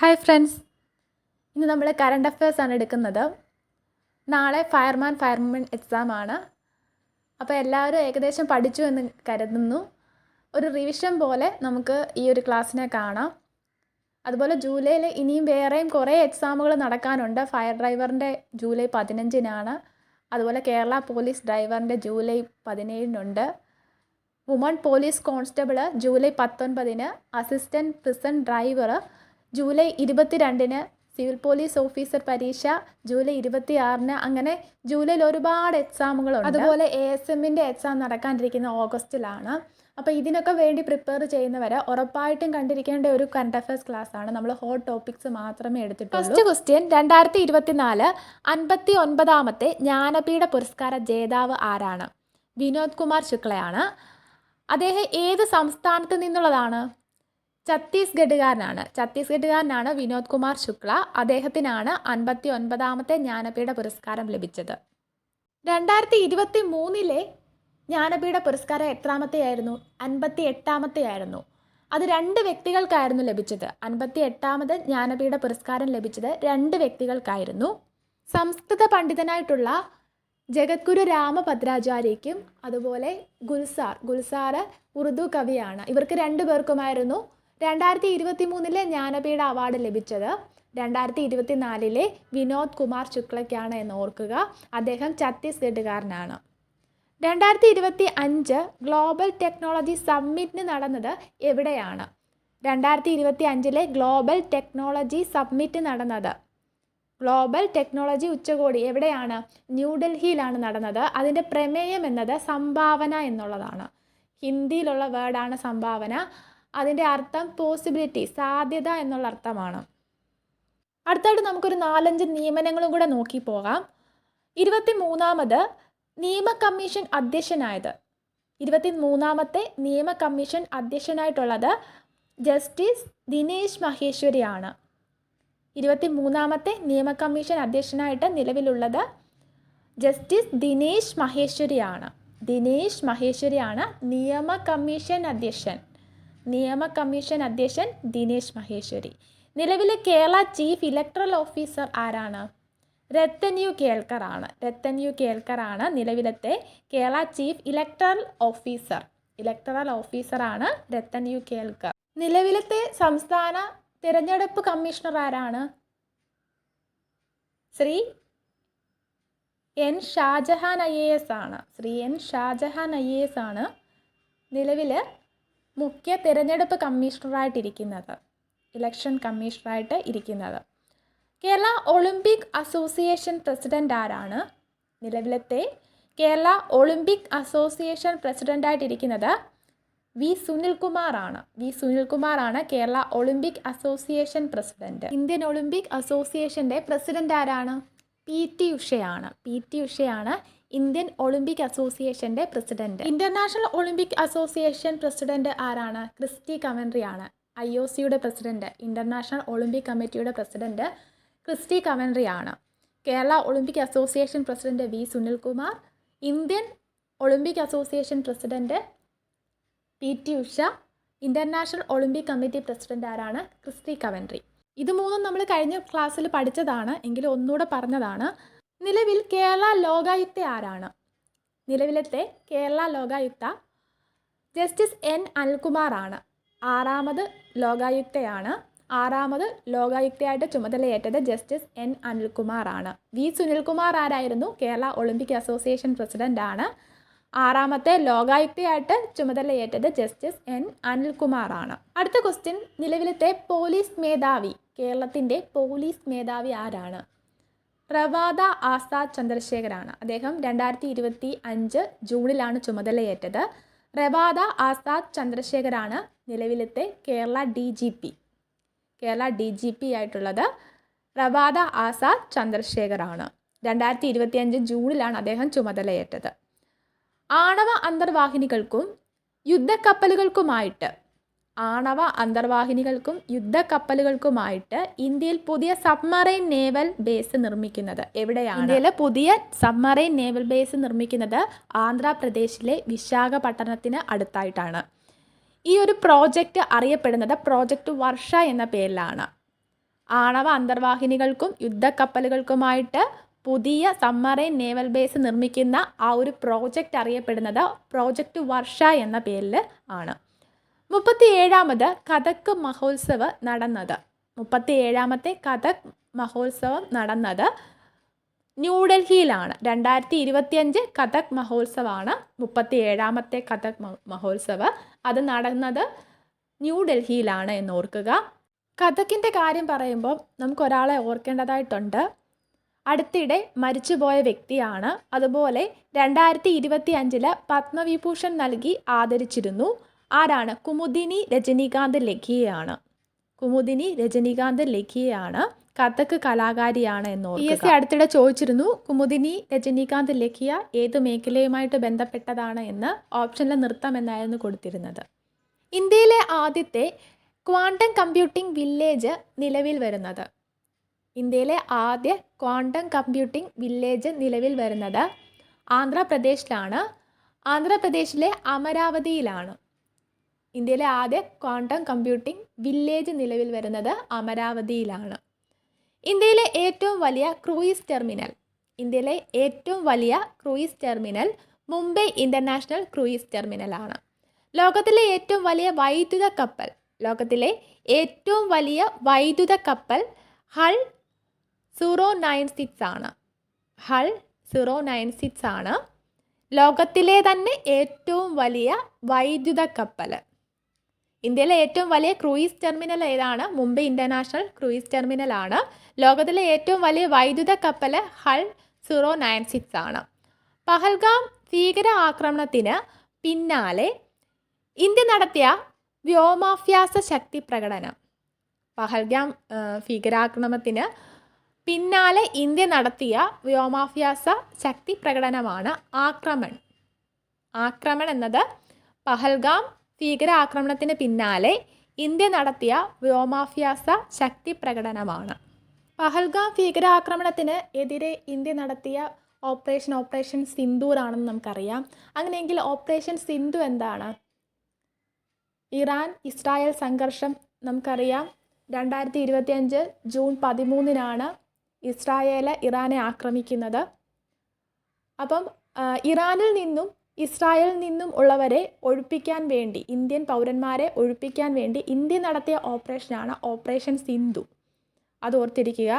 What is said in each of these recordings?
Hi friends ഇന്ന് നമ്മൾ current affairs ആണ് എടുക്കുന്നത്. നാളെ ഫയർമാൻ ഫയർമൻ എക്സാം ആണ്. അപ്പോൾ എല്ലാവരും ഏകദേശം പഠിച്ചു എന്ന് കരുതുന്നു. ഒരു റിവിഷൻ പോലെ നമുക്ക് ഈ ഒരു ക്ലാസ്സിനെ കാണാം. അതുപോലെ ജൂലൈയിൽ ഇനിയും വേറെയും കുറേ എക്സാമുകൾ നടക്കാനുണ്ട്. ഫയർ ഡ്രൈവറിന്റെ ജൂലൈ പതിനഞ്ചിനാണ്. അതുപോലെ കേരള പോലീസ് ഡ്രൈവറിന്റെ ജൂലൈ പതിനേഴിനുണ്ട്. വുമൺ പോലീസ് കോൺസ്റ്റബിൾ ജൂലൈ പത്തൊൻപതിന് അസിസ്റ്റന്റ് പ്രിസൺ ഡ്രൈവർ ജൂലൈ ഇരുപത്തിരണ്ടിന് സിവിൽ പോലീസ് ഓഫീസർ പരീക്ഷ ജൂലൈ ഇരുപത്തി ആറിന് അങ്ങനെ ജൂലൈയിൽ ഒരുപാട് എക്സാമുകളുണ്ട് അതുപോലെ എ എസ് എമ്മിന്റെ എക്സാം നടക്കാണ്ടിരിക്കുന്ന ഓഗസ്റ്റിലാണ്. അപ്പോൾ ഇതിനൊക്കെ വേണ്ടി പ്രിപ്പയർ ചെയ്യുന്നവരെ ഉറപ്പായിട്ടും കണ്ടിരിക്കേണ്ട ഒരു കറണ്ട് അഫയേഴ്സ് ക്ലാസ് ആണ്. നമ്മൾ ഹോട്ട് ടോപ്പിക്സ് മാത്രമേ എടുത്തിട്ടുള്ളൂ. ഫസ്റ്റ് ക്വസ്റ്റ്യൻ രണ്ടായിരത്തി ഇരുപത്തിനാല് അൻപത്തി ഒൻപതാമത്തെ ജ്ഞാനപീഠ പുരസ്കാര ജേതാവ് ആരാണ്? വിനോദ് കുമാർ ശുക്ലയാണ്. അദ്ദേഹം ഏത് സംസ്ഥാനത്ത് നിന്നുള്ളതാണ്? ഛത്തീസ്ഗഡുകാരനാണ്. ഛത്തീസ്ഗഡുകാരനാണ് വിനോദ് കുമാർ ശുക്ല. അദ്ദേഹത്തിനാണ് അൻപത്തി ഒൻപതാമത്തെ ജ്ഞാനപീഠ പുരസ്കാരം ലഭിച്ചത്. രണ്ടായിരത്തി ഇരുപത്തി മൂന്നിലെ ജ്ഞാനപീഠ പുരസ്കാരം എത്രാമത്തെ ആയിരുന്നു അൻപത്തി എട്ടാമത്തെയായിരുന്നു അത് രണ്ട് വ്യക്തികൾക്കായിരുന്നു ലഭിച്ചത്. അൻപത്തി എട്ടാമത് ജ്ഞാനപീഠ പുരസ്കാരം ലഭിച്ചത് രണ്ട് വ്യക്തികൾക്കായിരുന്നു. സംസ്കൃത പണ്ഡിതനായിട്ടുള്ള ജഗദ്ഗുരു രാമഭദ്രാചാര്യയ്ക്കും അതുപോലെ ഗുൽസാർ. ഗുൽസാർ ഉറുദു കവിയാണ്. ഇവർക്ക് രണ്ടു പേർക്കുമായിരുന്നു രണ്ടായിരത്തി ഇരുപത്തി മൂന്നിലെ ജ്ഞാനപീഠ അവാർഡ് ലഭിച്ചത് രണ്ടായിരത്തി ഇരുപത്തി നാലിലെ വിനോദ് കുമാർ ശുക്ലയ്ക്കാണ് എന്ന് ഓർക്കുക. അദ്ദേഹം ഛത്തീസ്ഗഡുകാരനാണ് രണ്ടായിരത്തി ഇരുപത്തി അഞ്ച് ഗ്ലോബൽ ടെക്നോളജി സമ്മിറ്റിന് നടന്നത് എവിടെയാണ്? രണ്ടായിരത്തി ഇരുപത്തി അഞ്ചിലെ ഗ്ലോബൽ ടെക്നോളജി സമ്മിറ്റ് നടന്നത്. ഗ്ലോബൽ ടെക്നോളജി ഉച്ചകോടി എവിടെയാണ്? ന്യൂഡൽഹിയിലാണ് നടന്നത്. അതിന്റെ പ്രമേയം എന്നത് സംഭാവന എന്നുള്ളതാണ്. ഹിന്ദിയിലുള്ള വേർഡാണ് സംഭാവന. അതിന്റെ അർത്ഥം പോസിബിലിറ്റി സാധ്യത എന്നുള്ള അർത്ഥമാണ്. അടുത്തായിട്ട് നമുക്കൊരു നാലഞ്ച് നിയമനങ്ങളും കൂടെ നോക്കി പോകാം. ഇരുപത്തി മൂന്നാമത് നിയമ കമ്മീഷൻ അധ്യക്ഷനായത്. ഇരുപത്തി മൂന്നാമത്തെ നിയമ കമ്മീഷൻ അധ്യക്ഷനായിട്ടുള്ളത് ജസ്റ്റിസ് ദിനേശ് മഹേശ്വരിയാണ്. ഇരുപത്തി മൂന്നാമത്തെ നിയമ കമ്മീഷൻ അധ്യക്ഷനായിട്ട് നിലവിലുള്ളത് ജസ്റ്റിസ് ദിനേശ് മഹേശ്വരിയാണ്. ദിനേശ് മഹേശ്വരിയാണ് നിയമ കമ്മീഷൻ അധ്യക്ഷൻ. നിയമ കമ്മീഷൻ അധ്യക്ഷൻ ദിനേശ് മഹേശ്വരി. നിലവിലെ കേരള ചീഫ് ഇലക്ട്രൽ ഓഫീസർ ആരാണ്? രത്തൻ കേൾക്കറാണ്. രത്തന്യു കേൾക്കറാണ് നിലവിലത്തെ Kerala chief electoral officer. Electoral ഓഫീസറാണ് രത്തൻ യു കേൾക്കർ. നിലവിലത്തെ സംസ്ഥാന തിരഞ്ഞെടുപ്പ് കമ്മീഷണർ ആരാണ്? Shri N Shajahan I A S ആണ്. Shri N Shajahan I A S ആണ് നിലവിൽ മുഖ്യ തിരഞ്ഞെടുപ്പ് കമ്മീഷണറായിട്ടിരിക്കുന്നത് ഇലക്ഷൻ കമ്മീഷണറായിട്ട് ഇരിക്കുന്നത്. കേരള ഒളിമ്പിക് അസോസിയേഷൻ പ്രസിഡന്റ് ആരാണ്? നിലവിലത്തെ കേരള ഒളിമ്പിക് അസോസിയേഷൻ പ്രസിഡന്റായിട്ടിരിക്കുന്നത് വി സുനിൽകുമാറാണ്. V സുനിൽകുമാറാണ് Kerala Olympic association president. Indian Olympic അസോസിയേഷന്റെ പ്രസിഡന്റ് ആരാണ്? പി ടി ഉഷയാണ്. പി ടി ഉഷയാണ് ഇന്ത്യൻ ഒളിമ്പിക് അസോസിയേഷന്റെ president. International Olympic association president ആരാണ്? ക്രിസ്റ്റി കമൻട്രി ആണ് ഐ ഒ സിയുടെ പ്രസിഡന്റ് ഇന്റർനാഷണൽ ഒളിമ്പിക് കമ്മിറ്റിയുടെ പ്രസിഡന്റ് ക്രിസ്റ്റി കമൻട്രി ആണ് Kerala Olympic association president V. Sunilkumar Indian Olympic association president P. T. Usha international Olympic committee president ആരാണ്? Kirsty Coventry. ഇത് മൂന്നും നമ്മൾ കഴിഞ്ഞ ക്ലാസ്സിൽ പഠിച്ചതാണ്. എങ്കിലും ഒന്നുകൂടെ പറഞ്ഞതാണ്. നിലവിൽ കേരള ലോകായുക്ത ആരാണ്? നിലവിലത്തെ കേരള ലോകായുക്ത ജസ്റ്റിസ് എൻ. അനിൽകുമാർ ആണ്. ആറാമത് ലോകായുക്തയാണ്. ആറാമത് ലോകായുക്തയായിട്ട് ചുമതലയേറ്റത് ജസ്റ്റിസ് എൻ. അനിൽകുമാർ ആണ്. വി. സുനിൽകുമാർ ആരായിരുന്നു? കേരള ഒളിമ്പിക് അസോസിയേഷൻ പ്രസിഡന്റ് ആണ്. ആറാമത്തെ ലോകായുക്തയായിട്ട് ചുമതലയേറ്റത് ജസ്റ്റിസ് എൻ. അനിൽകുമാർ ആണ്. അടുത്ത ക്വസ്റ്റ്യൻ. നിലവിലത്തെ പോലീസ് മേധാവി. കേരളത്തിന്റെ പോലീസ് മേധാവി ആരാണ്? പ്രഭാത ആസാദ് ചന്ദ്രശേഖരാണ്. അദ്ദേഹം രണ്ടായിരത്തി ഇരുപത്തി അഞ്ച് ജൂണിലാണ് ചുമതലയേറ്റത്. റവാദ ആസാദ് ചന്ദ്രശേഖരാണ് നിലവിലത്തെ Kerala D G P. Kerala D G P ആയിട്ടുള്ളത് റവാദ ആസാദ് ചന്ദ്രശേഖറാണ് രണ്ടായിരത്തി ഇരുപത്തിയഞ്ച് ജൂണിലാണ് അദ്ദേഹം ചുമതലയേറ്റത്. ആണവ അന്തർവാഹിനികൾക്കും യുദ്ധക്കപ്പലുകൾക്കുമായിട്ട് ആണവ അന്തർവാഹിനികൾക്കും യുദ്ധക്കപ്പലുകൾക്കുമായിട്ട് ഇന്ത്യയിൽ പുതിയ സബ്മറൈൻ നേവൽ ബേസ് നിർമ്മിക്കുന്നത് എവിടെയാണ്? ഇന്ത്യയിലെ പുതിയ സബ്മറൈൻ നേവൽ ബേസ് നിർമ്മിക്കുന്നത് ആന്ധ്രാപ്രദേശിലെ വിശാഖപട്ടണത്തിന് അടുത്തായിട്ടാണ്. ഈ ഒരു പ്രോജക്റ്റ് അറിയപ്പെടുന്നത് പ്രോജക്റ്റ് വർഷ എന്ന പേരിലാണ്. ആണവ അന്തർവാഹിനികൾക്കും യുദ്ധക്കപ്പലുകൾക്കുമായിട്ട് പുതിയ സബ്മറൈൻ നേവൽ ബേസ് നിർമ്മിക്കുന്ന ആ ഒരു പ്രോജക്റ്റ് അറിയപ്പെടുന്നത് പ്രോജക്റ്റ് വർഷ എന്ന പേരിൽ ആണ്. മുപ്പത്തി ഏഴാമത് കഥക് മഹോത്സവ് നടന്നത്. മുപ്പത്തി ഏഴാമത്തെ കഥക് മഹോത്സവം നടന്നത് ന്യൂഡൽഹിയിലാണ്. രണ്ടായിരത്തി ഇരുപത്തിയഞ്ച് കഥക് മഹോത്സവമാണ് മുപ്പത്തി ഏഴാമത്തെ കഥക് മഹോത്സവം. അത് നടന്നത് ന്യൂഡൽഹിയിലാണ് എന്ന് ഓർക്കുക കഥക്കിന്റെ കാര്യം പറയുമ്പോൾ നമുക്ക് ഒരാളെ ഓർക്കേണ്ടതായിട്ടുണ്ട്. അടുത്തിടെ മരിച്ചുപോയ വ്യക്തിയാണ്. അതുപോലെ രണ്ടായിരത്തി ഇരുപത്തി അഞ്ചിൽ പത്മവിഭൂഷൺ നൽകി ആദരിച്ചിരുന്നു. ആരാണ്? കുമുദിനി രജനീകാന്ത് ലഖിയയാണ്. കുമുദിനി രജനീകാന്ത് ലഖിയയാണ്. കഥക്ക് കലാകാരിയാണ് എന്ന് പി എസ് സി അടുത്തിടെ ചോദിച്ചിരുന്നു കുമുദിനി രജനീകാന്ത് ലഖിയ ഏത് മേഖലയുമായിട്ട് ബന്ധപ്പെട്ടതാണ് എന്ന് ഓപ്ഷനിലെ നൃത്തം നിർത്താമെന്നായിരുന്നു കൊടുത്തിരുന്നത്. ഇന്ത്യയിലെ ആദ്യത്തെ ക്വാണ്ടം കമ്പ്യൂട്ടിംഗ് വില്ലേജ് നിലവിൽ വരുന്നത്. ഇന്ത്യയിലെ ആദ്യ ക്വാണ്ടം കമ്പ്യൂട്ടിംഗ് വില്ലേജ് നിലവിൽ വരുന്നത് ആന്ധ്രാപ്രദേശിലാണ്. ആന്ധ്രാപ്രദേശിലെ അമരാവതിയിലാണ്. ഇന്ത്യയിലെ ആദ്യ ക്വാണ്ടം കമ്പ്യൂട്ടിംഗ് വില്ലേജ് നിലവിൽ വരുന്നത് അമരാവതിയിലാണ്. ഇന്ത്യയിലെ ഏറ്റവും വലിയ ക്രൂയിസ് ടെർമിനൽ ഇന്ത്യയിലെ ഏറ്റവും വലിയ cruise terminal Mumbai international cruise ടെർമിനലാണ്. ലോകത്തിലെ ഏറ്റവും വലിയ വൈദ്യുത കപ്പൽ ലോകത്തിലെ ഏറ്റവും വലിയ വൈദ്യുത കപ്പൽ ഹൾ സീറോ നയൻ സിക്സ് ആണ്. ഹൾ സീറോ നയൻ സിക്സ് ആണ് ലോകത്തിലെ തന്നെ ഏറ്റവും വലിയ വൈദ്യുത കപ്പൽ. ഇന്ത്യയിലെ ഏറ്റവും വലിയ ക്രൂയിസ് ടെർമിനൽ ഏതാണ്? മുംബൈ ഇന്റർനാഷണൽ ക്രൂയിസ് ടെർമിനൽ ആണ്. ലോകത്തിലെ ഏറ്റവും വലിയ വൈദ്യുത കപ്പൽ ഹൾ സീറോ നയൻ സിക്സ് ആണ്. പഹൽഗാം ഭീകര ആക്രമണത്തിന് പിന്നാലെ ഇന്ത്യ നടത്തിയ വ്യോമാഭ്യാസ ശക്തി പ്രകടനം. പഹൽഗാം ഭീകരാക്രമണത്തിന് പിന്നാലെ ഇന്ത്യ നടത്തിയ വ്യോമാഭ്യാസ ശക്തി പ്രകടനമാണ് ആക്രമൺ. ആക്രമൺ എന്നത് പഹൽഗാം ഭീകരാക്രമണത്തിന് പിന്നാലെ ഇന്ത്യ നടത്തിയ വ്യോമാഭ്യാസ ശക്തി പ്രകടനമാണ്. പഹൽഗാം ഭീകരാക്രമണത്തിന് എതിരെ ഇന്ത്യ നടത്തിയ ഓപ്പറേഷൻ ഓപ്പറേഷൻ സിന്ധൂർ ആണെന്ന് നമുക്കറിയാം. അങ്ങനെയെങ്കിൽ ഓപ്പറേഷൻ സിന്ധു എന്താണ്? ഇറാൻ ഇസ്രായേൽ സംഘർഷം നമുക്കറിയാം. രണ്ടായിരത്തി ഇരുപത്തിയഞ്ച് ജൂൺ പതിമൂന്നിനാണ് ഇസ്രായേൽ ഇറാനെ ആക്രമിക്കുന്നത്. അപ്പം ഇറാനിൽ നിന്നും ഇസ്രായേലിൽ നിന്നും ഉള്ളവരെ ഒഴിപ്പിക്കാൻ വേണ്ടി ഇന്ത്യൻ പൗരന്മാരെ ഒഴിപ്പിക്കാൻ വേണ്ടി ഇന്ത്യ നടത്തിയ ഓപ്പറേഷനാണ് ഓപ്പറേഷൻ സിന്ധു. അത് ഓർത്തിരിക്കുക.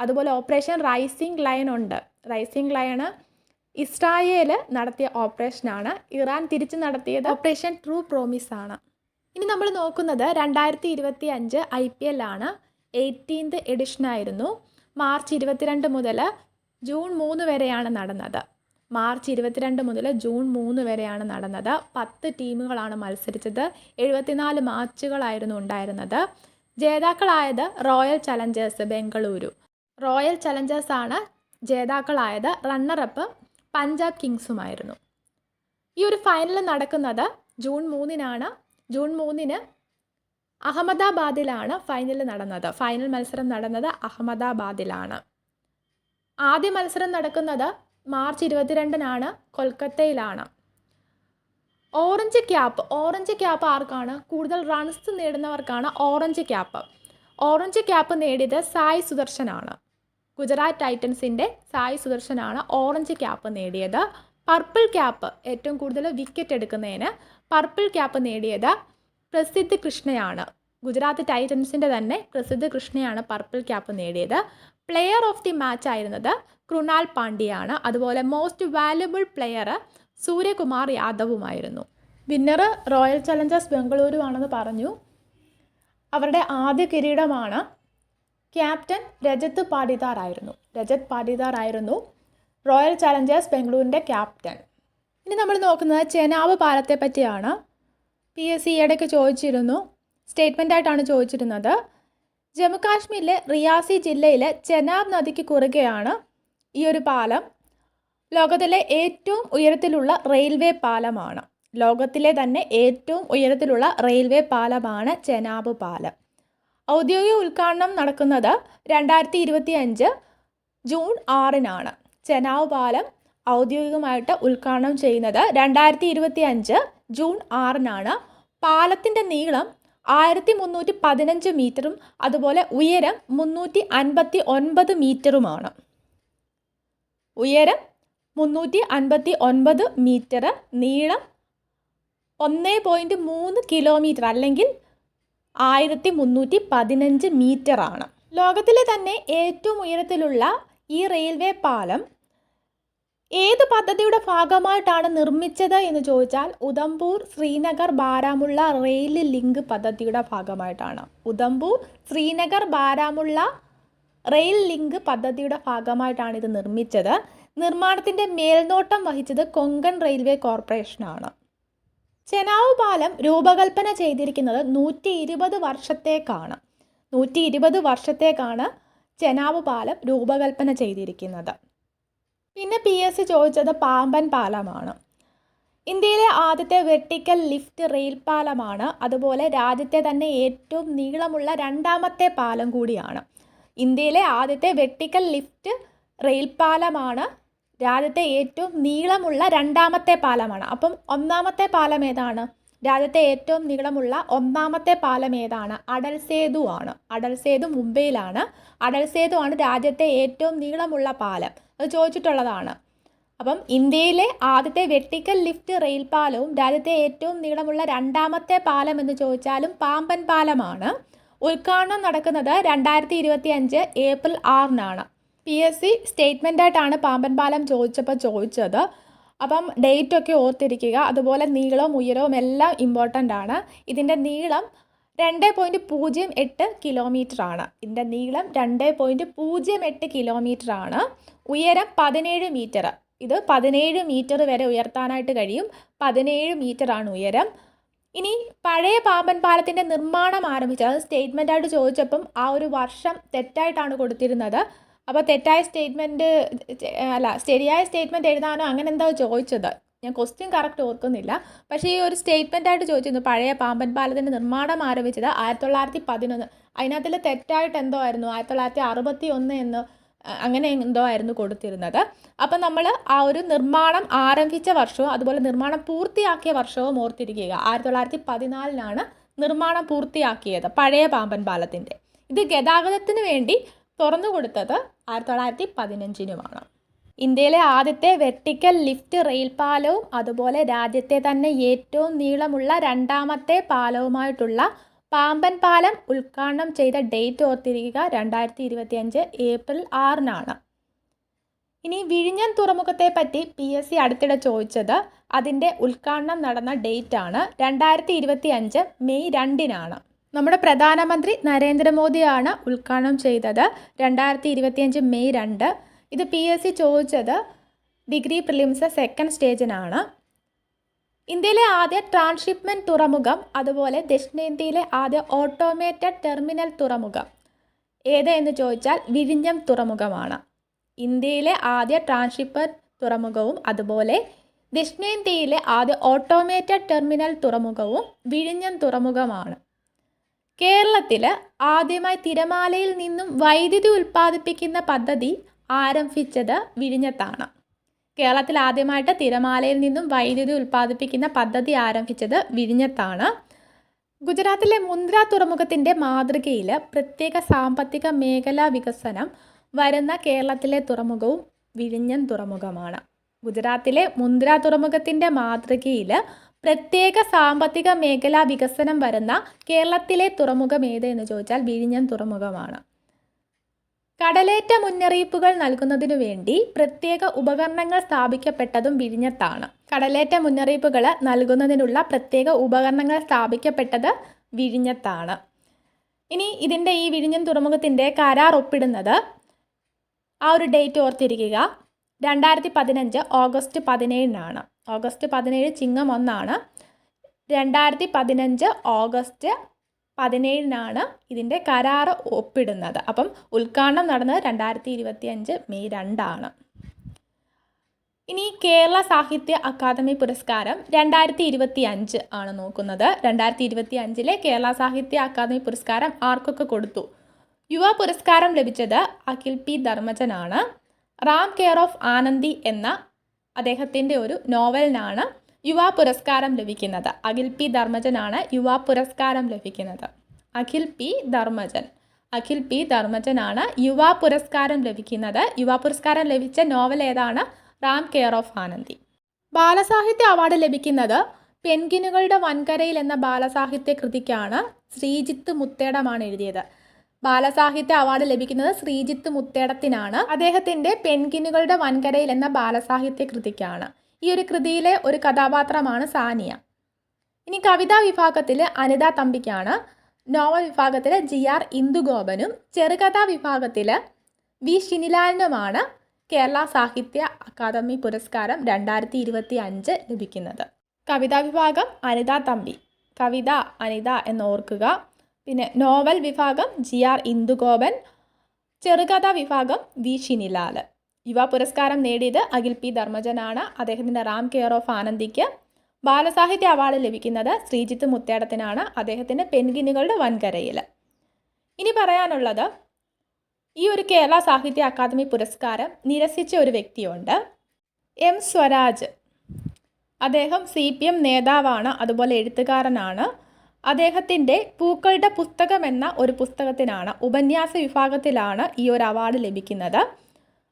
അതുപോലെ ഓപ്പറേഷൻ റൈസിംഗ് ലയൺ ഉണ്ട്. റൈസിംഗ് ലയണ് ഇസ്രായേൽ നടത്തിയ ഓപ്പറേഷനാണ്. ഇറാൻ തിരിച്ചു നടത്തിയത് ഓപ്പറേഷൻ ട്രൂ പ്രോമിസ് ആണ്. ഇനി നമ്മൾ നോക്കുന്നത് രണ്ടായിരത്തി ഇരുപത്തി അഞ്ച് ഐ പി എൽ ആണ്. എയ്റ്റീൻത് എഡിഷനായിരുന്നു. മാർച്ച് ഇരുപത്തിരണ്ട് മുതൽ ജൂൺ മൂന്ന് വരെയാണ് നടന്നത്. മാർച്ച് ഇരുപത്തിരണ്ട് മുതൽ ജൂൺ മൂന്ന് വരെയാണ് നടന്നത്. പത്ത് ടീമുകളാണ് മത്സരിച്ചത്. എഴുപത്തിനാല് മാച്ചുകളായിരുന്നു ഉണ്ടായിരുന്നത്. ജേതാക്കളായത് റോയൽ ചലഞ്ചേഴ്സ് ബംഗളൂരു. റോയൽ ചലഞ്ചേഴ്സാണ് ജേതാക്കളായത് റണ്ണറപ്പ് പഞ്ചാബ് കിങ്സുമായിരുന്നു. ഈ ഒരു ഫൈനൽ നടക്കുന്നത് ജൂൺ മൂന്നിനാണ്. ജൂൺ മൂന്നിന് അഹമ്മദാബാദിലാണ് ഫൈനൽ നടന്നത്. ഫൈനൽ മത്സരം നടന്നത് അഹമ്മദാബാദിലാണ്. ആദ്യ മത്സരം നടക്കുന്നത് മാർച്ച് ഇരുപത്തിരണ്ടിനാണ് കൊൽക്കത്തയിലാണ്. ഓറഞ്ച് ക്യാപ്പ് ഓറഞ്ച് ക്യാപ്പ് ആർക്കാണ്? കൂടുതൽ റൺസ് നേടുന്നവർക്കാണ് ഓറഞ്ച് ക്യാപ്പ്. ഓറഞ്ച് ക്യാപ്പ് നേടിയത് സായ് സുദർശനാണ്. ഗുജറാത്ത് ടൈറ്റൻസിന്റെ സായ് സുദർശനാണ് ഓറഞ്ച് ക്യാപ്പ് നേടിയത്. പർപ്പിൾ ക്യാപ്പ് ഏറ്റവും കൂടുതൽ വിക്കറ്റ് എടുക്കുന്നതിന് പർപ്പിൾ ക്യാപ്പ് നേടിയത് പ്രസിദ്ധ് കൃഷ്ണയാണ്. ഗുജറാത്ത് ടൈറ്റൻസിന്റെ തന്നെ പ്രസിദ്ധ കൃഷ്ണയാണ് പർപ്പിൾ ക്യാപ്പ് നേടിയത്. പ്ലെയർ ഓഫ് ദി മാച്ച് ആയിരുന്നത് കൃണാൽ പാണ്ഡ്യയാണ് അതുപോലെ മോസ്റ്റ് വാല്യുബിൾ പ്ലെയർ സൂര്യകുമാർ യാദവുമായിരുന്നു. വിന്നർ റോയൽ ചലഞ്ചേഴ്സ് ബംഗളൂരു ആണെന്ന് പറഞ്ഞു. അവരുടെ ആദ്യ കിരീടമാണ് ക്യാപ്റ്റൻ രജത് പാടിദാർ ആയിരുന്നു. രജത് പാടിദാർ ആയിരുന്നു റോയൽ ചലഞ്ചേഴ്സ് ബംഗളൂരിന്റെ ക്യാപ്റ്റൻ. ഇനി നമ്മൾ നോക്കുന്നത് ചെനാവ് പാലത്തെ പറ്റിയാണ് പി എസ് സി ഇടയ്ക്ക് ചോദിച്ചിരുന്നു. സ്റ്റേറ്റ്മെന്റ് ആയിട്ടാണ് ചോദിച്ചിരുന്നത്. ജമ്മുകാശ്മീരിലെ റിയാസി ജില്ലയിലെ ചെനാബ് നദിക്ക് കുറുകെയാണ് ഈ ഒരു പാലം. ലോകത്തിലെ ഏറ്റവും ഉയരത്തിലുള്ള റെയിൽവേ പാലമാണ്. ലോകത്തിലെ തന്നെ ഏറ്റവും ഉയരത്തിലുള്ള റെയിൽവേ പാലമാണ് ചെനാബ് പാലം. ഔദ്യോഗിക ഉദ്ഘാടനം നടക്കുന്നത് രണ്ടായിരത്തി ഇരുപത്തി അഞ്ച് ജൂൺ ആറിനാണ്. ചെനാവ് പാലം ഔദ്യോഗികമായിട്ട് ഉദ്ഘാടനം ചെയ്യുന്നത് രണ്ടായിരത്തി ഇരുപത്തി അഞ്ച് ജൂൺ ആറിനാണ്. പാലത്തിന്റെ നീളം ആയിരത്തി മുന്നൂറ്റി പതിനഞ്ച് മീറ്ററും അതുപോലെ ഉയരം മുന്നൂറ്റി അൻപത്തി ഒൻപത് മീറ്ററുമാണ്. ഉയരം മുന്നൂറ്റി അൻപത്തി ഒൻപത് മീറ്റർ നീളം ഒന്ന് പോയിന്റ് മൂന്ന് കിലോമീറ്റർ അല്ലെങ്കിൽ ആയിരത്തി മുന്നൂറ്റി പതിനഞ്ച് മീറ്ററാണ്. ലോകത്തിലെ തന്നെ ഏറ്റവും ഉയരത്തിലുള്ള ഈ റെയിൽവേ പാലം ഏത് പദ്ധതിയുടെ ഭാഗമായിട്ടാണ് നിർമ്മിച്ചത് എന്ന് ചോദിച്ചാൽ ഉദംപൂർ ശ്രീനഗർ ബാരാമുള്ള റെയിൽ ലിങ്ക് പദ്ധതിയുടെ ഭാഗമായിട്ടാണ്. ഉദംപൂർ ശ്രീനഗർ ബാരാമുള്ള റെയിൽ ലിങ്ക് പദ്ധതിയുടെ ഭാഗമായിട്ടാണ് ഇത് നിർമ്മിച്ചത്. നിർമ്മാണത്തിന്റെ മേൽനോട്ടം വഹിച്ചത് കൊങ്കൺ റെയിൽവേ കോർപ്പറേഷനാണ്. ചെനാവ് പാലം രൂപകൽപ്പന ചെയ്തിരിക്കുന്നത് നൂറ്റി ഇരുപത് വർഷത്തേക്കാണ്. നൂറ്റി ഇരുപത് വർഷത്തേക്കാണ് ചെനാവ് പാലം രൂപകൽപ്പന ചെയ്തിരിക്കുന്നത്. പിന്നെ പി എസ് സി ചോദിച്ചത് പാമ്പൻ പാലമാണ്. ഇന്ത്യയിലെ ആദ്യത്തെ വെർട്ടിക്കൽ ലിഫ്റ്റ് റെയിൽ പാലമാണ്. അതുപോലെ രാജ്യത്തെ തന്നെ ഏറ്റവും നീളമുള്ള രണ്ടാമത്തെ പാലം കൂടിയാണ്. ഇന്ത്യയിലെ ആദ്യത്തെ വെർട്ടിക്കൽ ലിഫ്റ്റ് റെയിൽ പാലമാണ്. രാജ്യത്തെ ഏറ്റവും നീളമുള്ള രണ്ടാമത്തെ പാലമാണ്. അപ്പം ഒന്നാമത്തെ പാലം ഏതാണ്? രാജ്യത്തെ ഏറ്റവും നീളമുള്ള ഒന്നാമത്തെ പാലം ഏതാണ്? അടൽ സേതു ആണ്. അടൽ സേതു മുംബൈയിലാണ്. അടൽ സേതു ആണ് രാജ്യത്തെ ഏറ്റവും നീളമുള്ള പാലം. ചോദിച്ചിട്ടുള്ളതാണ്. അപ്പം ഇന്ത്യയിലെ ആദ്യത്തെ വെട്ടിക്കൽ ലിഫ്റ്റ് റെയിൽ പാലവും രാജ്യത്തെ ഏറ്റവും നീളമുള്ള രണ്ടാമത്തെ പാലം എന്ന് ചോദിച്ചാലും പാമ്പൻ പാലമാണ്. ഉദ്ഘാടനം നടക്കുന്നത് രണ്ടായിരത്തി ഇരുപത്തി അഞ്ച് ഏപ്രിൽ ആറിനാണ്. പി എസ് സി സ്റ്റേറ്റ്മെന്റായിട്ടാണ് പാമ്പൻ പാലം ചോദിച്ചപ്പോൾ ചോദിച്ചത്. അപ്പം ഡേറ്റൊക്കെ ഓർത്തിരിക്കുക. അതുപോലെ നീളവും ഉയരവും എല്ലാം ഇമ്പോർട്ടന്റ് ആണ്. ഇതിന്റെ നീളം രണ്ട് പോയിന്റ് പൂജ്യം എട്ട് കിലോമീറ്റർ ആണ്. ഇതിന്റെ നീളം രണ്ട് പോയിന്റ് പൂജ്യം എട്ട് കിലോമീറ്റർ ആണ്. ഉയരം പതിനേഴ് മീറ്റർ ഇത് പതിനേഴ് മീറ്റർ വരെ ഉയർത്താനായിട്ട് കഴിയും. പതിനേഴ് മീറ്റർ ആണ് ഉയരം. ഇനി പഴയ പാമ്പൻ പാലത്തിന്റെ നിർമ്മാണം ആരംഭിച്ചത്. അത് സ്റ്റേറ്റ്മെന്റായിട്ട് ചോദിച്ചപ്പം ആ ഒരു വർഷം തെറ്റായിട്ടാണ് കൊടുത്തിരുന്നത്. അപ്പോൾ തെറ്റായ സ്റ്റേറ്റ്മെന്റ് അല്ല ശരിയായ സ്റ്റേറ്റ്മെന്റ് എഴുതാനോ അങ്ങനെ എന്താ ചോദിച്ചത്? ഞാൻ ക്വസ്റ്റ്യൻ കറക്റ്റ് ഓർക്കുന്നില്ല. പക്ഷേ ഈ ഒരു സ്റ്റേറ്റ്മെന്റ് ആയിട്ട് ചോദിച്ചിരുന്നു. പഴയ പാമ്പൻ പാലത്തിന്റെ നിർമ്മാണം ആരംഭിച്ചത് ആയിരത്തി തൊള്ളായിരത്തി പതിനൊന്ന് അതിനകത്തിൽ തെറ്റായിട്ട് എന്തോ ആയിരുന്നു? ആയിരത്തി തൊള്ളായിരത്തി അറുപത്തി ഒന്ന് എന്ന് അങ്ങനെ എന്തോ ആയിരുന്നു കൊടുത്തിരുന്നത്. അപ്പം നമ്മൾ ആ ഒരു നിർമ്മാണം ആരംഭിച്ച വർഷവും അതുപോലെ നിർമ്മാണം പൂർത്തിയാക്കിയ വർഷവും ഓർത്തിരിക്കുക. ആയിരത്തി തൊള്ളായിരത്തി പതിനാലിനാണ് നിർമ്മാണം പൂർത്തിയാക്കിയത് പഴയ പാമ്പൻ പാലത്തിന്റെ ഇത് ഗതാഗതത്തിന് വേണ്ടി തുറന്നു കൊടുത്തത് ആയിരത്തി തൊള്ളായിരത്തി പതിനഞ്ചിനുമാണ് ഇന്ത്യയിലെ ആദ്യത്തെ വെർട്ടിക്കൽ ലിഫ്റ്റ് റെയിൽ പാലവും അതുപോലെ രാജ്യത്തെ തന്നെ ഏറ്റവും നീളമുള്ള രണ്ടാമത്തെ പാലവുമായിട്ടുള്ള പാമ്പൻ പാലം ഉദ്ഘാടനം ചെയ്ത ഡേറ്റ് ഓർത്തിരിക്കുക രണ്ടായിരത്തി ഇരുപത്തി അഞ്ച് ഏപ്രിൽ ആറിനാണ്. ഇനി വിഴിഞ്ഞം തുറമുഖത്തെ പറ്റി പി എസ് സി അടുത്തിടെ ചോദിച്ചത് അതിന്റെ ഉദ്ഘാടനം നടന്ന ഡേറ്റ് ആണ് രണ്ടായിരത്തി ഇരുപത്തി അഞ്ച് മെയ് രണ്ടിനാണ്. നമ്മുടെ പ്രധാനമന്ത്രി നരേന്ദ്രമോദിയാണ് ഉദ്ഘാടനം ചെയ്തത് രണ്ടായിരത്തി ഇരുപത്തിയഞ്ച് മെയ് രണ്ട്. ഇത് പി എസ് സി ചോദിച്ചത് ഡിഗ്രി പ്രിലിംസ് സെക്കൻഡ് സ്റ്റേജിനാണ് ഇന്ത്യയിലെ ആദ്യ ട്രാൻസ്ഷിപ്മെന്റ് തുറമുഖം അതുപോലെ ദക്ഷിണേന്ത്യയിലെ ആദ്യ ഓട്ടോമേറ്റഡ് ടെർമിനൽ തുറമുഖം. ഏത് എന്ന് ചോദിച്ചാൽ വിഴിഞ്ഞം തുറമുഖമാണ്. ഇന്ത്യയിലെ ആദ്യ ട്രാൻസ്ഷിപ്മെന്റ് തുറമുഖവും അതുപോലെ ദക്ഷിണേന്ത്യയിലെ ആദ്യ ഓട്ടോമേറ്റഡ് ടെർമിനൽ തുറമുഖവും വിഴിഞ്ഞം തുറമുഖമാണ്. കേരളത്തിൽ ആദ്യമായി തിരമാലയിൽ നിന്നും വൈദ്യുതി ഉൽപ്പാദിപ്പിക്കുന്ന പദ്ധതി ആരംഭിച്ചത് വിഴിഞ്ഞത്താണ്. കേരളത്തിൽ ആദ്യമായിട്ട് തിരമാലയിൽ നിന്നും വൈദ്യുതി ഉൽപ്പാദിപ്പിക്കുന്ന പദ്ധതി ആരംഭിച്ചത് വിഴിഞ്ഞത്താണ്. ഗുജറാത്തിലെ മുന്ദ്ര തുറമുഖത്തിന്റെ മാതൃകയിൽ പ്രത്യേക സാമ്പത്തിക മേഖലാ വികസനം വരുന്ന കേരളത്തിലെ തുറമുഖവും വിഴിഞ്ഞം തുറമുഖമാണ്. ഗുജറാത്തിലെ മുന്ദ്ര തുറമുഖത്തിന്റെ മാതൃകയിൽ പ്രത്യേക സാമ്പത്തിക മേഖലാ വികസനം വരുന്ന കേരളത്തിലെ തുറമുഖം ഏത് എന്ന് ചോദിച്ചാൽ വിഴിഞ്ഞം തുറമുഖമാണ്. കടലേറ്റ മുന്നറിയിപ്പുകൾ നൽകുന്നതിനു വേണ്ടി പ്രത്യേക ഉപകരണങ്ങൾ സ്ഥാപിക്കപ്പെട്ടതും വിഴിഞ്ഞത്താണ്. കടലേറ്റ മുന്നറിയിപ്പുകൾ നൽകുന്നതിനുള്ള പ്രത്യേക ഉപകരണങ്ങൾ സ്ഥാപിക്കപ്പെട്ടത് വിഴിഞ്ഞത്താണ്. ഇനി ഇതിന്റെ ഈ വിഴിഞ്ഞം തുറമുഖത്തിന്റെ കരാർ ഒപ്പിടുന്നത് ആ ഒരു ഡേറ്റ് ഓർത്തിരിക്കുക. രണ്ടായിരത്തി പതിനഞ്ച് ഓഗസ്റ്റ് പതിനേഴിനാണ്. ഓഗസ്റ്റ് പതിനേഴ് ചിങ്ങം ഒന്നാണ്. രണ്ടായിരത്തി പതിനഞ്ച് ഓഗസ്റ്റ് പതിനേഴിനാണ് ഇതിന്റെ കരാറ് ഒപ്പിടുന്നത്. അപ്പം ഉദ്ഘാടനം നടന്നത് രണ്ടായിരത്തി ഇരുപത്തി അഞ്ച് മെയ് രണ്ടാണ്. ഇനി കേരള സാഹിത്യ അക്കാദമി പുരസ്കാരം രണ്ടായിരത്തി ഇരുപത്തി അഞ്ച് ആണ് നോക്കുന്നത്. രണ്ടായിരത്തി ഇരുപത്തി അഞ്ചിലെ കേരള സാഹിത്യ അക്കാദമി പുരസ്കാരം ആർക്കൊക്കെ കൊടുത്തു? യുവ പുരസ്കാരം ലഭിച്ചത് അഖിൽ പി ധർമ്മജനാണ്. റാം കെയർ ഓഫ് ആനന്ദി എന്ന അദ്ദേഹത്തിന്റെ ഒരു നോവലിനാണ് യുവ പുരസ്കാരം ലഭിക്കുന്നത്. അഖിൽ പി ധർമ്മജനാണ് യുവാ പുരസ്കാരം ലഭിക്കുന്നത്. അഖിൽ പി ധർമ്മജൻ. അഖിൽ പി ധർമ്മജനാണ് യുവാ പുരസ്കാരം ലഭിക്കുന്നത്. യുവാ പുരസ്കാരം ലഭിച്ച നോവൽ ഏതാണ്? Ram care of Anandhi. ബാലസാഹിത്യ അവാർഡ് ലഭിക്കുന്നത് പെൻഗിനുകളുടെ വൻകരയിൽ എന്ന ബാലസാഹിത്യ കൃതിക്കാണ് ശ്രീജിത്ത് മുത്തേടമാണ് എഴുതിയത്. ബാലസാഹിത്യ അവാർഡ് ലഭിക്കുന്നത് ശ്രീജിത്ത് മുത്തേടത്തിനാണ്. അദ്ദേഹത്തിന്റെ പെൻഗിനുകളുടെ വൻകരയിൽ എന്ന ബാലസാഹിത്യ കൃതിക്കാണ്. ഈ ഒരു കൃതിയിലെ ഒരു കഥാപാത്രമാണ് സാനിയ. ഇനി കവിതാ വിഭാഗത്തിൽ അനിത തമ്പിക്കാണ്. നോവൽ വിഭാഗത്തിൽ ജി ആർ ഇന്ദുഗോപനും ചെറുകഥാ വിഭാഗത്തിൽ വി ഷിനിലാലിനുമാണ് കേരള സാഹിത്യ അക്കാദമി പുരസ്കാരം രണ്ടായിരത്തി ഇരുപത്തി അഞ്ച് ലഭിക്കുന്നത്. കവിതാ വിഭാഗം അനിത തമ്പി. കവിത അനിത എന്നോർക്കുക. പിന്നെ നോവൽ വിഭാഗം ജി ആർ ഇന്ദുഗോപൻ. ചെറുകഥാ വിഭാഗം വി ഷിനിലാൽ യുവ പുരസ്കാരം നേടിയത് അഖിൽ പി. ധർമ്മജനാണ്. അദ്ദേഹത്തിന്റെ റാം കെയർ ഓഫ് ആനന്ദിക്ക് ബാലസാഹിത്യ അവാർഡ് ലഭിക്കുന്നത് ശ്രീജിത്ത് മുത്തേടത്തിനാണ്. അദ്ദേഹത്തിന്റെ പെൻഗിനുകളുടെ വൻകരയിൽ ഇനി പറയാനുള്ളത് ഈ ഒരു കേരള സാഹിത്യ അക്കാദമി പുരസ്കാരം നിരസിച്ച ഒരു വ്യക്തിയുണ്ട്. എം. സ്വരാജ്. അദ്ദേഹം സി. പി. എം. നേതാവാണ്. അതുപോലെ എഴുത്തുകാരനാണ്. അദ്ദേഹത്തിന്റെ പൂക്കളുടെ പുസ്തകം എന്ന ഒരു പുസ്തകത്തിനാണ് ഉപന്യാസ വിഭാഗത്തിലാണ് ഈ ഒരു അവാർഡ് ലഭിക്കുന്നത്.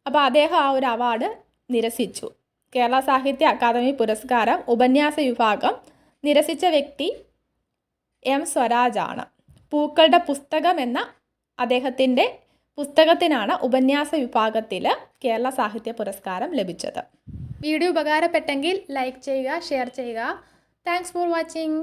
അപ്പോൾ അദ്ദേഹം ആ ഒരു അവാർഡ് നിരസിച്ചു. കേരള സാഹിത്യ അക്കാദമി പുരസ്കാരം ഉപന്യാസ വിഭാഗം നിരസിച്ച വ്യക്തി എം സ്വരാജാണ്. പൂക്കളുടെ പുസ്തകം എന്ന അദ്ദേഹത്തിന്റെ പുസ്തകത്തിനാണ് ഉപന്യാസ വിഭാഗത്തിൽ കേരള സാഹിത്യ പുരസ്കാരം ലഭിച്ചത്. വീഡിയോ ഉപകാരപ്പെട്ടെങ്കിൽ ലൈക്ക് ചെയ്യുക ഷെയർ ചെയ്യുക. Thanks for watching